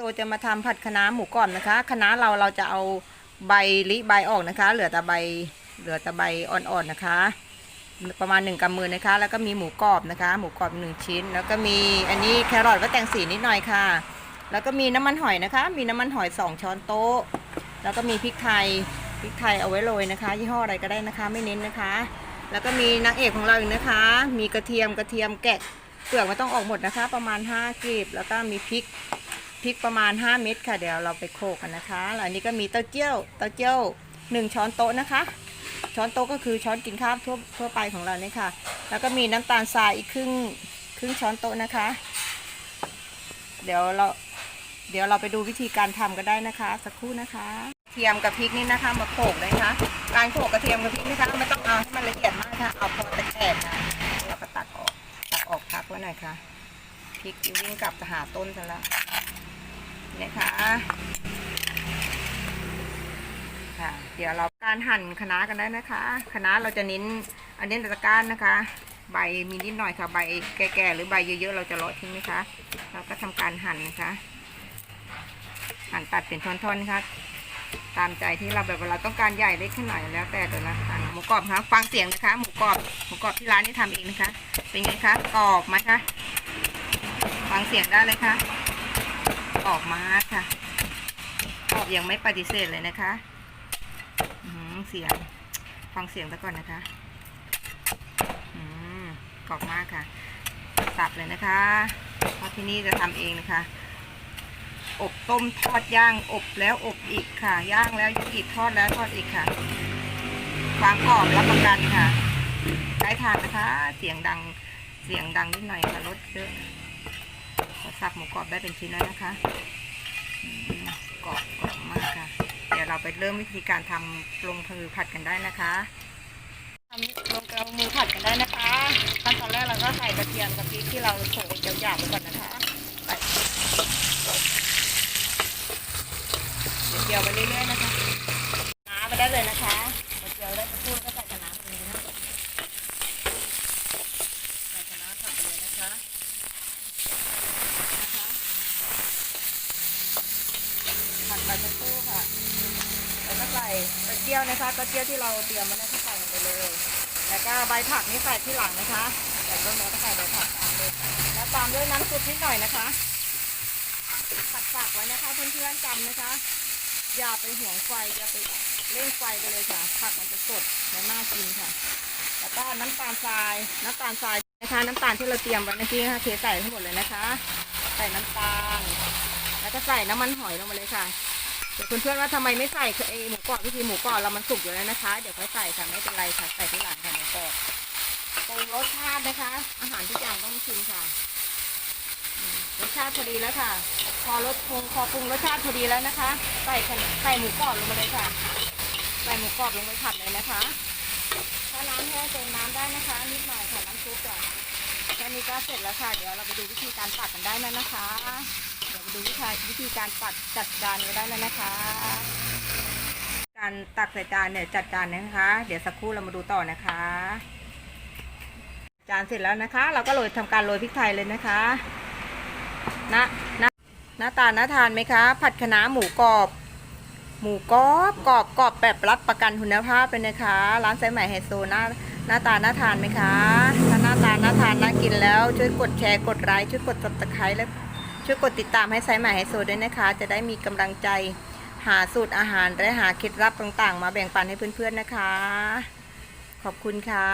โซจะมาทำผัดคะน้าหมูกรอบนะคะคะน้าเราเราจะเอาใบลิใบออกนะคะ เหลือแต่ใบเหลือแต่ใบอ่อนๆนะคะ ประมาณหนึ่งกำมือนะคะ แล้วก็มีหมูกรอบนะคะ หมูกรอบหนึ่งชิ้น แล้วก็มีอันนี้แครอทก็แต่งสีนิดหน่อยค่ะ แล้วก็มีน้ำมันหอยนะคะ มีน้ำมันหอยสองช้อนโต๊ะ แล้วก็มีพริกไทยพริกไทยเอาไว้โรยนะคะ ยี่ห้ออะไรก็ได้นะคะ ไม่เน้นนะคะ แล้วก็มีนางเอกของเราอีกนะคะ มีกระเทียมกระเทียมแกะเปลือกไม่ต้องออกหมดนะคะ ประมาณ5กลีบแล้วก็มีพริก พริกประมาณ 5 เม็ดค่ะ เดี๋ยวเราไปโขลกกันนะคะแล้วอันนี้ก็มีเต้าเจี้ยว เต้าเจี้ยว 1 ช้อนโต๊ะนะคะ ช้อนโต๊ะก็คือช้อนกินข้าวทั่วทั่วไปของเราเนี่ยค่ะ แล้วก็มีน้ำตาลทรายอีกครึ่งครึ่งช้อนโต๊ะนะคะ เดี๋ยวเราเดี๋ยวเราไปดูวิธีการทำกันได้นะคะ สักครู่นะคะกระเทียมกับพริกนี่นะคะ มาโขลกเลยนะคะ การโขลกกระเทียมกับพริกนะคะไม่ต้องเอาให้มันละเอียดมากค่ะเอาพอตะแกรงนะเราก็ตัดออกตัดออกพักไว้หน่อยค่ะพริกวิ่งกลับจะหาต้นซะแล้ว นะคะ ค่ะ เดี๋ยวเราการหั่นคะน้ากันได้นะคะคะน้าเราจะเน้นอันนี้ตะก้านนะคะ ใบมีนิดหน่อยค่ะ ใบแก่ๆหรือใบเยอะๆเราจะเลาะทิ้งนะคะ เราก็ทำการหั่นนะคะ หั่นตัดเป็นท่อนๆนะคะตามใจที่เราแบบว่าเราต้องการใหญ่เล็กขึ้นหนแล้วแต่ตัวนะคะหมูกรอบคะฟังเสียงนะคะ หมูกรอบหมูกรอบที่ร้านนี่ทำเองนะคะ เป็นไงคะกรอบไหมคะฟังเสียงได้เลยค่ะ ออกมาค่ะออกยังไม่ปฏิเสธเลยนะคะอืมเสียงฟังเสียงซะก่อนนะคะอืมกรอบมากค่ะสับเลยนะคะเพราะที่นี่จะทำเองนะคะ อบต้มทอดย่างอบแล้วอบอีกค่ะ ย่างแล้วยังอีกทอดแล้วทอดอีกค่ะ ความกรอบรับประกันค่ะใช้ทานนะคะ เสียงดัง เสียงดังนิดหน่อยค่ะลดเยอะ สับหมูกรอบได้เป็นชิ้นแล้วนะคะกรอบกรอบมากค่ะ เดี๋ยวเราไปเริ่มวิธีการทำลงมือผัดกันได้นะคะทำลงเอามือผัดกันได้นะคะขั้นตอนแรกเราก็ใส่กระเทียมกับพริกที่เราโขลกหยาบๆไปก่อนนะคะใส่เดี๋ยวเจียวไปเรื่อยๆนะคะน้ำไปได้เลยนะคะเดี๋ยวเจียวได้สักครู่ก็ใส่กระน้ำไปเลยนะใส่กระน้ำผัดไปเลยนะคะ ผัดไปสักครู่ค่ะ แล้ว ก็ใส่กระเจียวนะคะกระเจียวที่เราเตรียมมาเนี่ยก็ใส่ลงไปเลย แล้วก็ใบผักนี่ใส่ที่หลังนะคะแต่ต้นเนื้อก็ใส่ใบผักตามเลยแล้วตามด้วยน้ำซุปนิดหน่อยนะคะผัดฝากไว้นะคะเพื่อนๆจำนะคะ อย่าไปห่วงไฟอย่าไปเร่งไฟไปเลยค่ะ ผักมันจะสดและน่ากินค่ะ แล้วก็น้ำตาลทรายน้ำตาลทรายนะคะน้ำตาลที่เราเตรียมไว้เมื่อกี้นะคะเทใส่ทั้งหมดเลยนะคะ ใส่น้ำตาล แล้วก็ใส่น้ำมันหอยลงมาเลยค่ะ ดี๋ยวเพื่อนๆว่าทำไมไม่ใส่ไอหมูกรอบวิธีหมูกรอบเรามันสุกอยู่แล้วนะคะ เดี๋ยวค่อยใส่ค่ะไม่เป็นไรค่ะใส่ที่หลังค่ะหมูกรอบปรุงรสชาตินะคะ อาหารทุกอย่างต้องชิมค่ะรสชาติพอดีแล้วค่ะ พอรสปรุงพอปรุงรสชาติพอดีแล้วนะคะ ใส่ใส่หมูกรอบลงมาเลยค่ะ ใส่หมูกรอบลงไปผัดเลยนะคะ ถ้าน้ำแห้งเติมน้ำได้นะคะ นิดหน่อยค่ะน้ำซุปก่อนแค่นี้ก็เสร็จแล้วค่ะ เดี๋ยวเราไปดูวิธีการตัดกันได้แล้วนะคะ ดูวิธีวิธีการตัดจัดจานกันได้แล้วนะคะ การตักใส่จานเนี่ยจัดจานนะคะ เดี๋ยวสักครู่เรามาดูต่อนะคะ จานเสร็จแล้วนะคะ เราก็โรยทำการโรยพริกไทยเลยนะคะนะนะหน้าตาน่าทานไหมคะ ผัดคะน้าหมูกรอบ หมูกรอบกรอบกรอบแบบรับประกันคุณภาพเลยนะคะ ร้านสายใหม่ไฮโซหน้าหน้าตาน่าทานไหมคะ ถ้าหน้าตาน่าทานน่ากินแล้ว ช่วยกดแชร์กดไลค์ช่วยกด subscribe และ ช่วยกดติดตามให้สายใหม่ไฮโซด้วยนะคะ จะได้มีกำลังใจหาสูตรอาหารและหาเคล็ดลับต่างๆ มาแบ่งปันให้เพื่อนๆนะคะ ขอบคุณค่ะ